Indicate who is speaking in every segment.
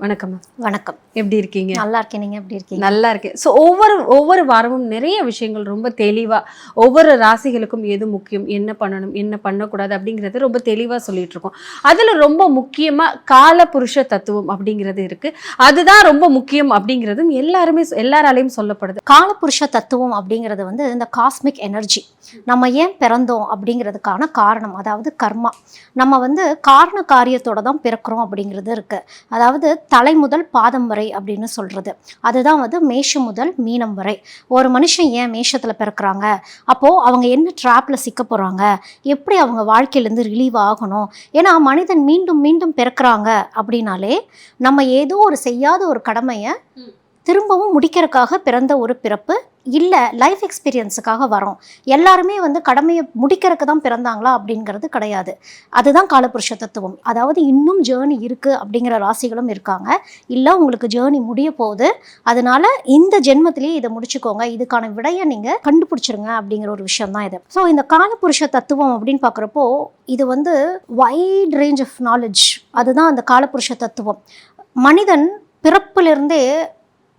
Speaker 1: வணக்கம்
Speaker 2: வணக்கம்.
Speaker 1: எப்படி இருக்கீங்க?
Speaker 2: நல்லா இருக்கேன் நீங்க எப்படி இருக்கீங்க?
Speaker 1: நல்லா இருக்கேன் ஸோ ஒவ்வொரு ஒவ்வொரு வாரமும் நிறைய விஷயங்கள் ரொம்ப தெளிவாக ஒவ்வொரு ராசிகளுக்கும் எது முக்கியம் என்ன பண்ணணும் என்ன பண்ணக்கூடாது அப்படிங்கிறது ரொம்ப தெளிவாக சொல்லிட்டு இருக்கோம் அதில் ரொம்ப முக்கியமாக கால புருஷ தத்துவம் அப்படிங்கிறது இருக்கு. அதுதான் ரொம்ப முக்கியம் அப்படிங்கிறதும் எல்லாருமே எல்லாராலையும் சொல்லப்படுது.
Speaker 2: காலபுருஷ தத்துவம் அப்படிங்கிறது வந்து இந்த காஸ்மிக் எனர்ஜி நம்ம ஏன் பிறந்தோம் அப்படிங்கிறதுக்கான காரணம் அதாவது கர்மா. நம்ம வந்து காரண காரியத்தோட தான் பிறக்கிறோம் அப்படிங்கிறது இருக்கு. அதாவது தலை முதல் பாதம் வரை அப்படின்னு சொல்றது. அதுதான் வந்து மேஷம் முதல் மீனம் வரை. ஒரு மனுஷன் ஏன் மேஷத்துல பிறக்கிறாங்க? அப்போ அவங்க என்ன ட்ராப்ல சிக்க போறாங்க? எப்படி அவங்க வாழ்க்கையிலேருந்து ரிலீவ் ஆகணும்? ஏன்னா மனிதன் மீண்டும் மீண்டும் பிறக்கிறாங்க அப்படின்னாலே நம்ம ஏதோ ஒரு செய்யாத ஒரு கடமையை திரும்பவும் முடிக்கிறதுக்காக பிறந்த ஒரு பிறப்பு இல்லை லைஃப் எக்ஸ்பீரியன்ஸுக்காக வரோம் எல்லாருமே வந்து கடமையை முடிக்கிறதுக்கு தான் பிறந்தாங்களா அப்படிங்கிறது கிடையாது. அதுதான் காலபுருஷ தத்துவம். அதாவது இன்னும் ஜேர்னி இருக்குது அப்படிங்கிற ராசிகளும் இருக்காங்க. இல்லை உங்களுக்கு ஜேர்னி முடிய போகுது. அதனால இந்த ஜென்மத்திலேயே இதை முடிச்சுக்கோங்க. இதுக்கான விடையை நீங்கள் கண்டுபிடிச்சிருங்க அப்படிங்கிற ஒரு விஷயம் தான் இது. ஸோ இந்த காலபுருஷ தத்துவம் அப்படின்னு பார்க்குறப்போ இது வந்து வைட் ரேஞ்ச் ஆஃப் நாலேஜ் அதுதான் அந்த காலபுருஷ தத்துவம். மனிதன் பிறப்பிலிருந்தே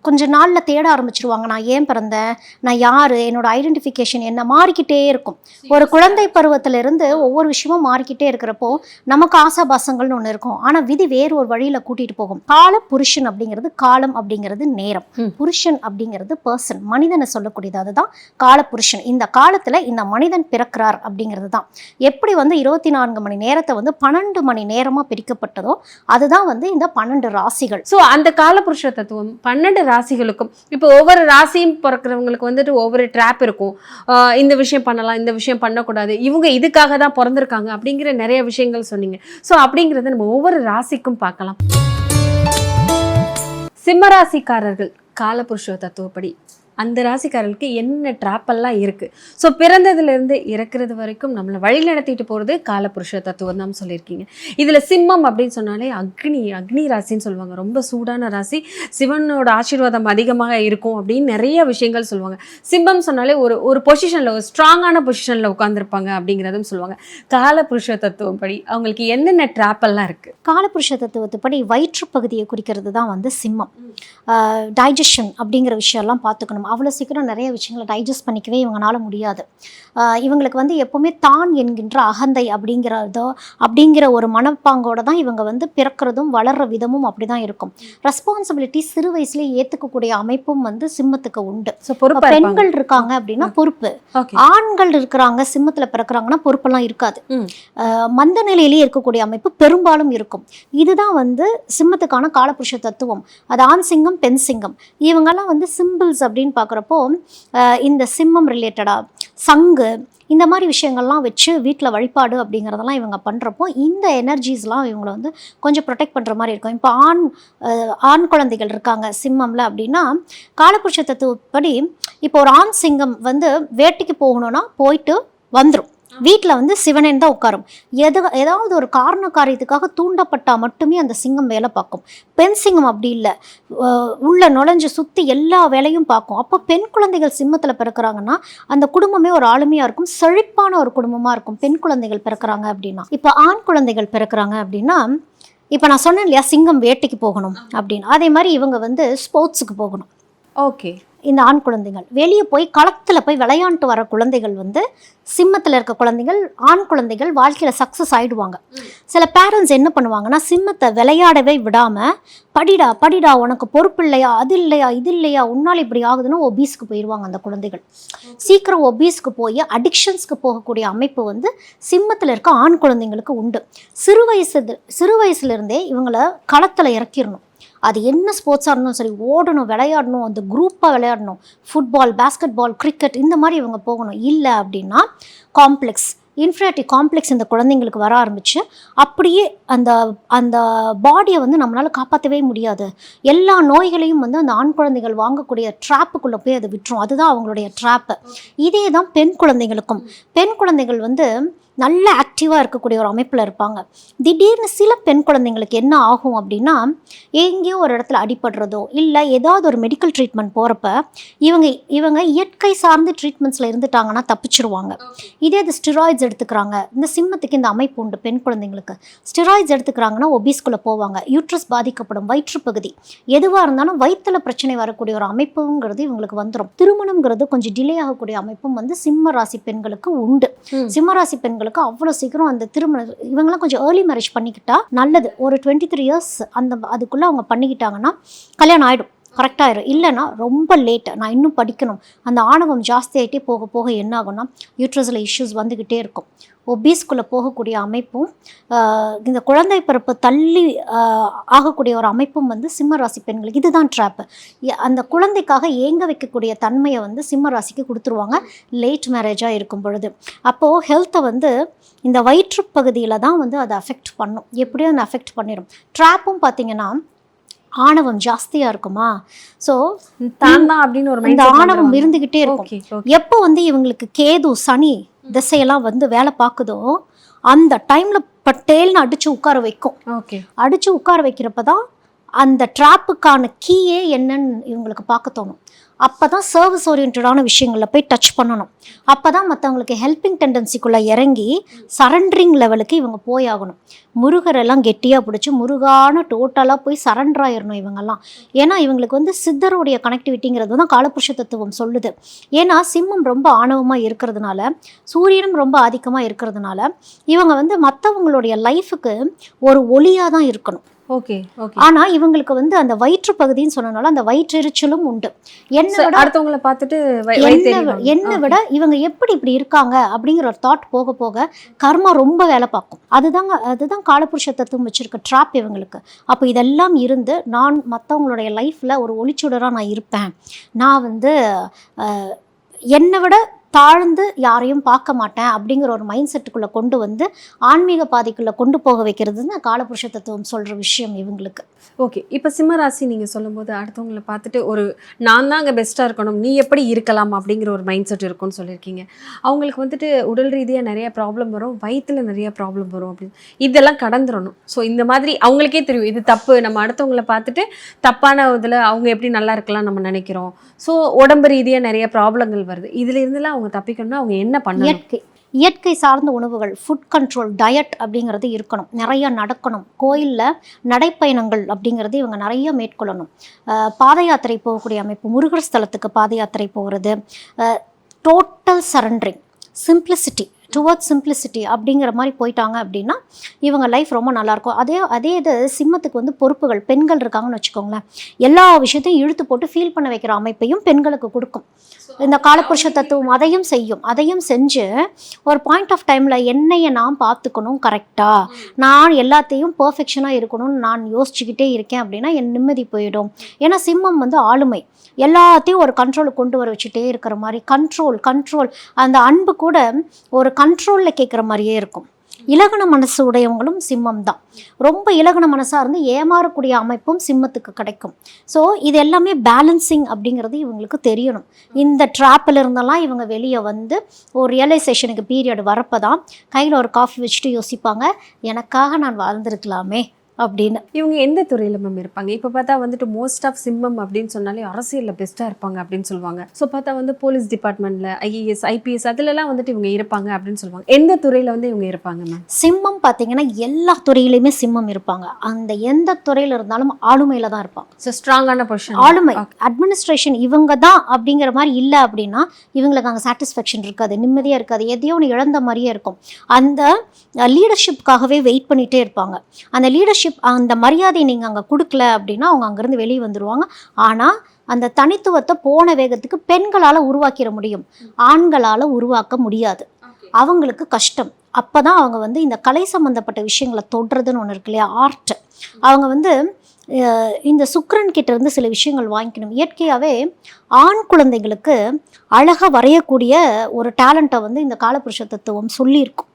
Speaker 2: கொஞ்ச நாளில் தேட ஆரம்பிச்சிருவாங்க. நான் ஏன் பிறந்தேன்? நான் யார்? என்னோட ஐடென்டிஃபிகேஷன் என்ன? மாறிக்கிட்டே இருக்கும். ஒரு குழந்தை பருவத்திலிருந்து ஒவ்வொரு விஷயமும் மாறிக்கிட்டே இருக்கிறப்போ நமக்கு ஆசாபாசங்கள்னு ஒன்று இருக்கும். ஆனால் விதி வேறு ஒரு வழியில் கூட்டிகிட்டு போகும். கால புருஷன் அப்படிங்கிறது காலம் அப்படிங்கிறது நேரம். புருஷன் அப்படிங்கிறது பர்சன் மனிதனை சொல்லக்கூடியது அதுதான் கால புருஷன். இந்த காலத்தில் இந்த மனிதன் பிறக்கிறார் அப்படிங்கிறது தான். எப்படி வந்து இருபத்தி நான்கு மணி நேரத்தை வந்து பன்னெண்டு மணி நேரமாக பிரிக்கப்பட்டதோ அதுதான் வந்து இந்த பன்னெண்டு ராசிகள்.
Speaker 1: ஸோ அந்த காலபுருஷ தத்துவம் பன்னெண்டு ராசிகளுக்கும். இப்போ ஒவ்வொரு ராசியும் பிறக்கிறவங்களுக்கு வந்துட்டு ஒவ்வொரு ட்ராப் இருக்கும். இந்த விஷயம் பண்ணலாம் இந்த விஷயம் பண்ணக்கூடாது. இவங்க இதுக்காக தான் பிறந்திருக்காங்க அப்படிங்கிற நிறைய விஷயங்கள் சொன்னீங்க. ஸோ அப்படிங்கிறத நம்ம ஒவ்வொரு ராசிக்கும் பார்க்கலாம். சிம்மராசிக்காரர்கள் காலபுருஷ தத்துவப்படி. அந்த ராசிக்காரர்களுக்கு என்ன ட்ராப்பெல்லாம் இருக்குது ஸோ பிறந்ததுலேருந்து இறக்குறது வரைக்கும் நம்மளை வழி நடத்திட்டு போகிறது காலபுருஷ தத்துவம் தான் சொல்லியிருக்கீங்க. இதில் சிம்மம் அப்படின்னு சொன்னாலே அக்னி அக்னி ராசின்னு சொல்லுவாங்க. ரொம்ப சூடான ராசி. சிவனோட ஆசீர்வாதம் அதிகமாக இருக்கும் அப்படின்னு நிறைய விஷயங்கள் சொல்லுவாங்க. சிம்மம் சொன்னாலே ஒரு ஒரு பொசிஷனில் ஒரு ஸ்ட்ராங்கான பொசிஷனில் உட்காந்துருப்பாங்க அப்படிங்கிறதும் சொல்லுவாங்க. காலபுருஷ தத்துவம் படி அவங்களுக்கு என்னென்ன ட்ராப்பெல்லாம் இருக்குது
Speaker 2: காலபுருஷ தத்துவத்துப்படி வயிற்று பகுதியை குறிக்கிறது தான் வந்து சிம்மம். டைஜஷன் அப்படிங்கிற விஷயம்லாம் பார்த்துக்கணும். அவ்வளோ சீக்கிரம் நிறைய விஷயங்களை டைஜஸ்ட் பண்ணிக்கவே இவங்களால முடியாது. இவங்களுக்கு வந்து எப்போவுமே தான் என்கின்ற அகந்தை அப்படிங்கிறதோ அப்படிங்கிற ஒரு மனப்பாங்கோட தான் இவங்க வந்து பிறக்கிறதும் வளர்ற விதமும் அப்படி தான் இருக்கும். ரெஸ்பான்சிபிலிட்டி சிறு வயசுலேயே ஏற்றுக்கக்கூடிய அமைப்பும் வந்து சிம்மத்துக்கு உண்டு. பெண்கள் இருக்காங்க அப்படின்னா பொறுப்பு. ஆண்கள் இருக்கிறாங்க சிம்மத்துல பிறக்கிறாங்கன்னா பொறுப்பெல்லாம் இருக்காது. மந்த நிலையிலேயே இருக்கக்கூடிய அமைப்பு பெரும்பாலும் இருக்கும். இதுதான் வந்து சிம்மத்துக்கான காலபுருஷ தத்துவம். அது ஆண் சிங்கம் பெண் சிங்கம். இவங்கெல்லாம் வந்து சிம்பிள்ஸ் அப்படின்னு பார்க்குறப்போ இந்த சிம்மம் ரிலேட்டடா சங்கு இந்த மாதிரி விஷயங்கள்லாம் வச்சு வீட்டில் வழிபாடு அப்படிங்கிறதெல்லாம் இவங்க பண்ணுறப்போ இந்த எனர்ஜிஸ்லாம் இவங்களை வந்து கொஞ்சம் ப்ரொடெக்ட் பண்ணுற மாதிரி இருக்கும். இப்போ ஆண் ஆண் குழந்தைகள் இருக்காங்க சிம்மம்ல அப்படின்னா காலபுருஷ தத்துவப்படி இப்போ ஒரு ஆண் சிங்கம் வந்து வேட்டைக்கு போகணும்னா போயிட்டு வந்துடும் வீட்டில் வந்து சிவனேன் தான் உட்காரும். எது ஏதாவது ஒரு காரண காரியத்துக்காக தூண்டப்பட்டால் மட்டுமே அந்த சிங்கம் வேலை பார்க்கும். பெண் சிங்கம் அப்படி இல்லை. உள்ள நுழைஞ்சு சுற்றி எல்லா வேலையும் பார்க்கும். அப்போ பெண் குழந்தைகள் சிம்மத்தில் பிறக்கிறாங்கன்னா அந்த குடும்பமே ஒரு ஆளுமையாக இருக்கும். செழிப்பான ஒரு குடும்பமாக இருக்கும் பெண் குழந்தைகள் பிறக்கிறாங்க அப்படின்னா. இப்போ ஆண் குழந்தைகள் பிறக்கிறாங்க அப்படின்னா இப்போ நான் சொன்னேன் இல்லையா சிங்கம் வேட்டைக்கு போகணும் அப்படின்னு. அதே மாதிரி இவங்க வந்து ஸ்போர்ட்ஸுக்கு போகணும்.
Speaker 1: ஓகே.
Speaker 2: இந்த ஆண் குழந்தைகள். வெளியே போய் களத்தில் போய் விளையாண்டு வர குழந்தைகள் வந்து சிம்மத்தில் இருக்க குழந்தைகள் ஆண் குழந்தைகள் வாழ்க்கையில் சக்ஸஸ் ஆகிடுவாங்க சில பேரண்ட்ஸ் என்ன பண்ணுவாங்கன்னா சிம்மத்தை விளையாடவே விடாமல் படிடா படிடா உனக்கு பொறுப்பு இல்லையா? அது இல்லையா? இது இல்லையா? உன்னால் இப்படி ஆகுதுன்னா ஒபீஸ்க்கு போயிடுவாங்க அந்த குழந்தைகள். சீக்கிரம் ஒபீஸ்க்கு போய் அடிக்ஷன்ஸ்க்கு போகக்கூடிய அமைப்பு வந்து சிம்மத்தில் இருக்க ஆண் குழந்தைங்களுக்கு உண்டு. சிறு வயசு சிறு வயசுலேருந்தே இவங்களை களத்தில் இறக்கிடணும். அது என்ன ஸ்போர்ட்ஸாக இருந்தாலும் சரி ஓடணும் விளையாடணும் அந்த குரூப்பாக விளையாடணும். ஃபுட்பால் பேஸ்கெட் பால் கிரிக்கெட் இந்த மாதிரி இவங்க போகணும். இல்லை அப்படின்னா காம்ப்ளெக்ஸ் இன்ஃபினிட்டி காம்ப்ளெக்ஸ் இந்த குழந்தைங்களுக்கு வர ஆரம்பிச்சு அப்படியே அந்த அந்த பாடியை வந்து நம்மளால் காப்பாற்றவே முடியாது. எல்லா நோய்களையும் வந்து அந்த ஆண் குழந்தைகள் வாங்கக்கூடிய ட்ராப்புக்குள்ளே போய் அதை விட்டுரும். அதுதான் அவங்களுடைய ட்ராப்பு இதே தான் பெண் குழந்தைகளுக்கும். பெண் குழந்தைகள் வந்து நல்ல ஆக்டிவாக இருக்கக்கூடிய ஒரு அமைப்பில் இருப்பாங்க. திடீர்னு சில பெண் குழந்தைங்களுக்கு என்ன ஆகும் அப்படின்னா எங்கேயோ ஒரு இடத்துல அடிபடுறதோ இல்லை ஏதாவது ஒரு மெடிக்கல் ட்ரீட்மெண்ட் போகிறப்ப இவங்க இவங்க இயற்கை சார்ந்த ட்ரீட்மெண்ட்ஸில் இருந்துட்டாங்கன்னா தப்பிச்சிருவாங்க. இதே இது ஸ்டிராய்ட்ஸ் எடுத்துக்கிறாங்க. இந்த சிம்மத்துக்கு இந்த அமைப்பு உண்டு பெண் குழந்தைங்களுக்கு. ஸ்டிராய்ட்ஸ் எடுத்துக்கிறாங்கன்னா ஒபீஸ்குள்ளே போவாங்க. யூட்ரஸ் பாதிக்கப்படும். வயிற்றுப்பகுதி. எதுவாக இருந்தாலும் வயிற்றுல பிரச்சனை வரக்கூடிய ஒரு அமைப்புங்கிறது இவங்களுக்கு வந்துடும் திருமணம்ங்கிறது கொஞ்சம் டிலே ஆகக்கூடிய அமைப்பும் வந்து சிம்ம ராசி பெண்களுக்கு உண்டு. சிம்ம ராசி பெண்களுக்கு அவ்வளோ சீக்கிரம் அந்த திருமணம் இவங்கெல்லாம் கொஞ்சம் ஏர்லி மேரேஜ் பண்ணிக்கிட்டா நல்லது. ஒரு டுவெண்ட்டி த்ரீ இயர்ஸ் அந்த அதுக்குள்ளே அவங்க பண்ணிக்கிட்டாங்கன்னா கல்யாணம் ஆகிடும் கரெக்டாயிரும் இல்லைன்னா ரொம்ப லேட்டு நான் இன்னும் படிக்கணும். அந்த ஆணவம் ஜாஸ்தி ஆகிட்டே போக போக என்ன ஆகும்னா யூட்ரஸில் இஷ்யூஸ் வந்துக்கிட்டே இருக்கும் ஒபீஸ்குள்ளே போகக்கூடிய அமைப்பும் இந்த குழந்தை பிறப்பு தள்ளி ஆகக்கூடிய ஒரு அமைப்பும் வந்து சிம்ம ராசி பெண்களுக்கு இதுதான் ட்ராப்பு அந்த குழந்தைக்காக ஏங்க வைக்கக்கூடிய தன்மையை வந்து சிம்ம ராசிக்கு கொடுத்துருவாங்க. லேட் மேரேஜாக இருக்கும் பொழுது. அப்போது ஹெல்த்தை வந்து இந்த வயிற்று பகுதியில் தான் வந்து அதை அஃபெக்ட் பண்ணும். எப்படியும் அதை அஃபெக்ட் பண்ணிடும் ட்ராப்பும் பார்த்திங்கன்னா ஆணவம் ஜாஸ்தியாக இருக்குமா? ஸோ
Speaker 1: தான் அப்படின்னு ஒரு
Speaker 2: இந்த ஆணவம் இருந்துக்கிட்டே இருக்கும். எப்போ வந்து இவங்களுக்கு கேது சனி திசையெல்லாம் வந்து வேலை பார்க்குதோ அந்த டைமில் பட்டேல்னு அடித்து உட்கார வைக்கும். அடித்து உட்கார வைக்கிறப்ப தான் அந்த ட்ராப்புக்கான கீயே என்னன்னு இவங்களுக்கு பார்க்க தோணும். அப்போ தான் சர்வீஸ் ஓரியன்டான விஷயங்களில் போய் டச் பண்ணணும். அப்போ தான் மற்றவங்களுக்கு ஹெல்பிங் டெண்டன்சிக்குள்ளே இறங்கி சரண்டரிங் லெவலுக்கு இவங்க போய் ஆகணும் முருகரெல்லாம் கெட்டியாக பிடிச்சி முருகான டோட்டலாக போய் சரண்டர் ஆயிடணும் இவங்கெல்லாம். ஏன்னா இவங்களுக்கு வந்து சித்தருடைய கனெக்டிவிட்டிங்கிறது தான் காலபுருஷ தத்துவம் சொல்லுது. ஏன்னா சிம்மம் ரொம்ப ஆணவமாக இருக்கிறதுனால சூரியனும் ரொம்ப ஆதிக்கமாக இருக்கிறதுனால இவங்க வந்து மற்றவங்களுடைய லைஃபுக்கு ஒரு ஒளியாக தான் இருக்கணும்.
Speaker 1: ஓகே
Speaker 2: ஆனா இவங்களுக்கு வந்து அந்த வயிற்று பகுதின்னு சொன்னனால அந்த வயிற்றெரிச்சலும் உண்டு. என்ன விட
Speaker 1: அடுத்தவங்கள பார்த்துட்டு
Speaker 2: என்னை விட- இவங்க எப்படி இப்படி இருக்காங்க அப்படிங்கிற ஒரு தாட் போக போக கர்மா ரொம்ப வேலை பார்க்கும். அதுதாங்க அதுதான் காலபுருஷ தத்துவம் வச்சிருக்க ட்ராப் இவங்களுக்கு. அப்போ இதெல்லாம் இருந்து நான் மற்றவங்களுடைய லைஃப்ல ஒரு ஒளிச்சுடராக நான் இருப்பேன். நான் வந்து என்னை விட தாழ்ந்து யாரையும் பார்க்க மாட்டேன் அப்படிங்கிற ஒரு மைண்ட் செட்டுக்குள்ளே கொண்டு வந்து ஆன்மீக பாதைக்குள்ளே கொண்டு போக வைக்கிறதுன்னு காலபுருஷ தத்துவம் சொல்கிற விஷயம் இவங்களுக்கு.
Speaker 1: ஓகே இப்போ சிம்மராசி நீங்கள் சொல்லும்போது அடுத்தவங்களை பார்த்துட்டு ஒரு நான் தான் அங்கே பெஸ்ட்டாக இருக்கணும் நீ எப்படி இருக்கலாம் அப்படிங்கிற ஒரு மைண்ட் செட் இருக்கும்னு சொல்லியிருக்கீங்க. அவங்களுக்கு வந்துட்டு உடல் ரீதியாக நிறைய ப்ராப்ளம் வரும் வயிற்றில் நிறைய ப்ராப்ளம் வரும் அப்படின்னு. இதெல்லாம் கடந்துடணும் ஸோ இந்த மாதிரி அவங்களுக்கே தெரியும் இது தப்பு நம்ம அடுத்தவங்களை பார்த்துட்டு தப்பான இதில் அவங்க எப்படி நல்லா இருக்கலாம் நம்ம நினைக்கிறோம். ஸோ உடம்பு ரீதியாக நிறைய ப்ராப்ளங்கள் வருது. இதுல அவங்க தப்பிக்கணும்னா அவங்க என்ன பண்ணணும்?
Speaker 2: இயற்கை இயற்கை சார்ந்த உணவுகள் ஃபுட் கண்ட்ரோல் டயட் அப்படிங்கிறது இருக்கணும். நிறைய நடக்கணும். கோயிலில் நடைப்பயணங்கள் அப்படிங்கிறது இவங்க நிறைய மேற்கொள்ளணும். பாத யாத்திரை போகக்கூடிய அமைப்பு முருகர் ஸ்தலத்துக்கு பாத யாத்திரை போகிறது total surrendering simplicity towards simplicity அப்படிங்கிற மாதிரி போயிட்டாங்க அப்படின்னா இவங்க லைஃப் ரொம்ப நல்லாயிருக்கும். அதே அதே இது சிம்மத்துக்கு வந்து பொறுப்புகள் பெண்கள் இருக்காங்கன்னு வச்சுக்கோங்களேன். எல்லா விஷயத்தையும் இழுத்து போட்டு ஃபீல் பண்ண வைக்கிற அமைப்பையும் பெண்களுக்கு கொடுக்கும். இந்த காலப்புருஷ தத்துவம் அதையும் செய்யும். அதையும் செஞ்சு ஒரு பாயிண்ட் ஆஃப் டைமில் என்னையை நான் பார்த்துக்கணும் கரெக்டாக நான் எல்லாத்தையும் பர்ஃபெக்ஷனாக இருக்கணும்னு நான் யோசிச்சுக்கிட்டே இருக்கேன் அப்படின்னா என் நிம்மதி போயிடும். ஏன்னா சிம்மம் வந்து ஆளுமை. எல்லாத்தையும் ஒரு கண்ட்ரோலுக்கு கொண்டு வர வச்சுட்டே இருக்கிற மாதிரி. கண்ட்ரோல் கண்ட்ரோல் அந்த அன்பு கூட ஒரு கண்ட்ரோலில் கேட்குற மாதிரியே இருக்கும். இலகண மனசு உடையவங்களும் சிம்மம் தான் ரொம்ப இலகுன மனசாக இருந்து ஏமாறக்கூடிய அமைப்பும் சிம்மத்துக்கு கிடைக்கும். ஸோ இது எல்லாமே பேலன்சிங் அப்படிங்கிறது இவங்களுக்கு தெரியணும். இந்த ட்ராப்பில் இருந்தெல்லாம் இவங்க வெளியே வந்து ஒரு ரியலைசேஷனுக்கு பீரியட் வரப்போ தான் கையில் ஒரு காஃபி வச்சுட்டு யோசிப்பாங்க எனக்காக நான் வாழ்ந்திருக்கலாமே. அப்படின்னு.
Speaker 1: இவங்க எந்த துறையில மேம் இருப்பாங்க? இப்போ பார்த்தா வந்துட்டு மோஸ்ட் ஆஃப் சிம்மம் அப்படின்னு சொன்னாலே அரசியல்ல பெஸ்ட்டாக இருப்பாங்க அப்படின்னு சொல்லுவாங்க. ஸோ பார்த்தா வந்து போலீஸ் டிபார்ட்மெண்ட்ல ஐஏஎஸ் ஐபிஎஸ் அதுலலாம் வந்துட்டு இவங்க இருப்பாங்க அப்படின்னு சொல்லுவாங்க. எந்த துறையில வந்து இவங்க இருப்பாங்க மேம்
Speaker 2: சிம்மம் பார்த்தீங்கன்னா எல்லா துறையிலையுமே சிம்மம் இருப்பாங்க. அந்த எந்த துறையில் இருந்தாலும் ஆளுமையில் தான் இருப்பாங்க.
Speaker 1: ஸோ ஸ்ட்ராங்கான பொசிஷன்
Speaker 2: ஆளுமை. அட்மினிஸ்ட்ரேஷன் இவங்க தான் அப்படிங்கிற மாதிரி இல்லை அப்படின்னா இவங்களுக்கு அங்கே சாட்டிஸ்ஃபேக்ஷன் இருக்காது நிம்மதியாக இருக்காது. எதையோ ஒன்று இழந்த மாதிரியே இருக்கும். அந்த லீடர்ஷிப்காகவே வெயிட் பண்ணிகிட்டே இருப்பாங்க. அந்த லீடர்ஷிப் அந்த மரியாதையை நீங்கள் அங்கே கொடுக்கல அப்படின்னா அவங்க அங்கேருந்து வெளியே வந்துடுவாங்க ஆனால் அந்த தனித்துவத்தை போன வேகத்துக்கு பெண்களால் உருவாக்கிட முடியும். ஆண்களால் உருவாக்க முடியாது. அவங்களுக்கு கஷ்டம். அப்போ தான் அவங்க வந்து இந்த கலை சம்மந்தப்பட்ட விஷயங்களை தொடுறதுன்னு ஒன்று இருக்கு இல்லையா? ஆர்ட் அவங்க வந்து இந்த சுக்கிரன் கிட்ட இருந்து சில விஷயங்கள் வாங்கிக்கணும். இயற்கையாகவே ஆண் குழந்தைகளுக்கு அழகாக வரையக்கூடிய ஒரு டேலண்ட்டை வந்து இந்த காலபுருஷ தத்துவம் சொல்லியிருக்கும்.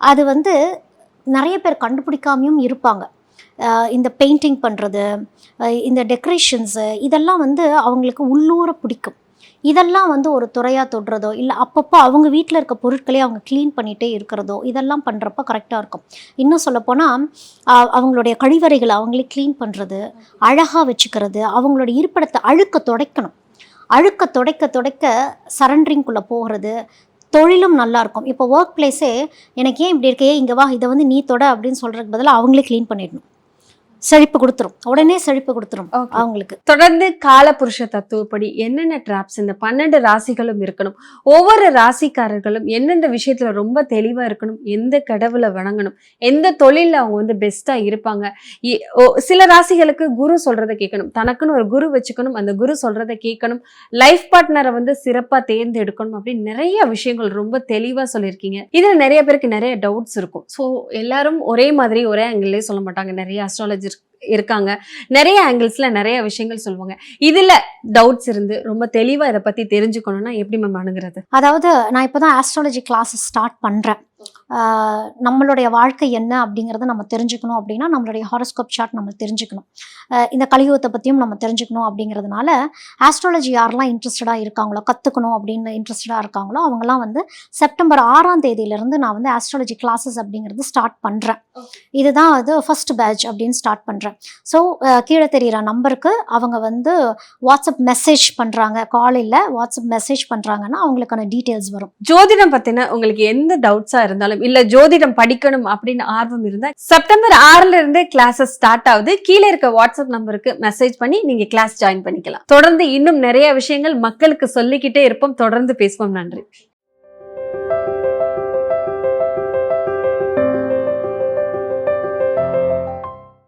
Speaker 2: அது வந்து நிறைய பேர் கண்டுபிடிக்காமையும் இருப்பாங்க. இந்த பெயிண்டிங் பண்ணுறது இந்த டெக்கரேஷன்ஸு இதெல்லாம் வந்து அவங்களுக்கு உள்ளூர பிடிக்கும். இதெல்லாம் வந்து ஒரு துறையாக தொடுறதோ இல்லை அப்பப்போ அவங்க வீட்டில் இருக்க பொருட்களே அவங்க க்ளீன் பண்ணிகிட்டே இருக்கிறதோ இதெல்லாம் பண்ணுறப்ப கரெக்டாக இருக்கும். இன்னும் சொல்லப்போனால் அவங்களுடைய கழிவறைகளை அவங்களே க்ளீன் பண்ணுறது அழகாக வச்சுக்கிறது அவங்களோட இருப்பிடத்தை அழுக்க துடைக்கணும். அழுக்க துடைக்க துடைக்க சரண்டரிங்குள்ளே போகிறது தொழிலும் நல்லா இருக்கும் இப்போ ஒர்க் பிளேஸே எனக்கு ஏன் இப்படி இருக்கே? இங்கே வா இதை வந்து நீ தொட அப்படின்னு சொல்கிறதுக்கு பதிலாக அவங்களே க்ளீன் பண்ணிடணும். செழிப்பு கொடுத்துரும். உடனே செழிப்பு கொடுத்துரும். அவங்களுக்கு.
Speaker 1: தொடர்ந்து காலபுருஷ தத்துவப்படி என்னென்ன டிராப்ஸ் இந்த பன்னெண்டு ராசிகளும் இருக்கணும். ஒவ்வொரு ராசிக்காரர்களும் எந்தெந்த விஷயத்துல ரொம்ப தெளிவா இருக்கணும் எந்த கடவுளை வணங்கணும் எந்த தொழில்ல அவங்க வந்து பெஸ்டா இருப்பாங்க. சில ராசிகளுக்கு குரு சொல்றதை கேட்கணும். தனக்குன்னு ஒரு குரு வச்சுக்கணும் அந்த குரு சொல்றதை கேட்கணும். லைஃப் பார்ட்னரை வந்து சிறப்பா தேர்ந்தெடுக்கணும் அப்படின்னு நிறைய விஷயங்கள் ரொம்ப தெளிவா சொல்லியிருக்கீங்க. இதுல நிறைய பேருக்கு நிறைய டவுட்ஸ் இருக்கும். ஸோ எல்லாரும் ஒரே மாதிரி ஒரே ஆங்கிள்லேயே சொல்ல மாட்டாங்க. நிறைய அஸ்ட்ராலஜர் இருக்காங்க. நிறைய ஆங்கிள்ஸ்ல நிறைய விஷயங்கள் சொல்லுவாங்க. இதில் டவுட்ஸ் இருந்து ரொம்ப தெளிவாக இதை பற்றி தெரிஞ்சுக்கணும்னா எப்படி மேம் அணுகிறது?
Speaker 2: அதாவது நான் இப்போ தான் ஆஸ்ட்ராலஜி கிளாஸஸ் ஸ்டார்ட் பண்ணுறேன் நம்மளுடைய வாழ்க்கை என்ன அப்படிங்கிறத நம்ம தெரிஞ்சுக்கணும் அப்படின்னா நம்மளுடைய ஹாரோஸ்கோப் சார்ட் நம்ம தெரிஞ்சுக்கணும். இந்த கலியுகத்தை பற்றியும் நம்ம தெரிஞ்சுக்கணும் அப்படிங்கிறதுனால ஆஸ்ட்ராலஜி யாரெல்லாம் இன்ட்ரெஸ்டடாக இருக்காங்களோ கற்றுக்கணும் அப்படின்னு இன்ட்ரெஸ்டடாக இருக்காங்களோ அவங்கெல்லாம் வந்து செப்டம்பர் ஆறாம் தேதியிலேருந்து நான் வந்து ஆஸ்ட்ராலஜி கிளாஸஸ் அப்படிங்கிறது ஸ்டார்ட் பண்ணுறேன் இதுதான் அது ஃபர்ஸ்ட் பேட்ச் அப்படின்னு ஸ்டார்ட் பண்ணுறேன் ஸோ கீழே தெரியிற நம்பருக்கு அவங்க வந்து வாட்ஸ்அப் மெசேஜ் பண்ணுறாங்க காலையில் வாட்ஸ்அப் மெசேஜ் பண்ணுறாங்கன்னா அவங்களுக்கான டீட்டெயில்ஸ் வரும்.
Speaker 1: ஜோதிடம் பத்தின உங்களுக்கு எந்த டவுட்ஸா இருந்தாலும் இல்ல ஜோதிடம் படிக்கணும் அப்படின்னு ஆர்வம் இருந்தா செப்டம்பர் ஆறுல இருந்து கிளாஸஸ் ஸ்டார்ட் ஆகுது. கீழே இருக்க வாட்ஸ்அப் நம்பருக்கு மெசேஜ் பண்ணி நீங்க கிளாஸ் ஜாயின் பண்ணிக்கலாம். தொடர்ந்து இன்னும் நிறைய விஷயங்கள் மக்களுக்கு சொல்லிக்கிட்டே இருப்போம். தொடர்ந்து பேசுவோம். நன்றி.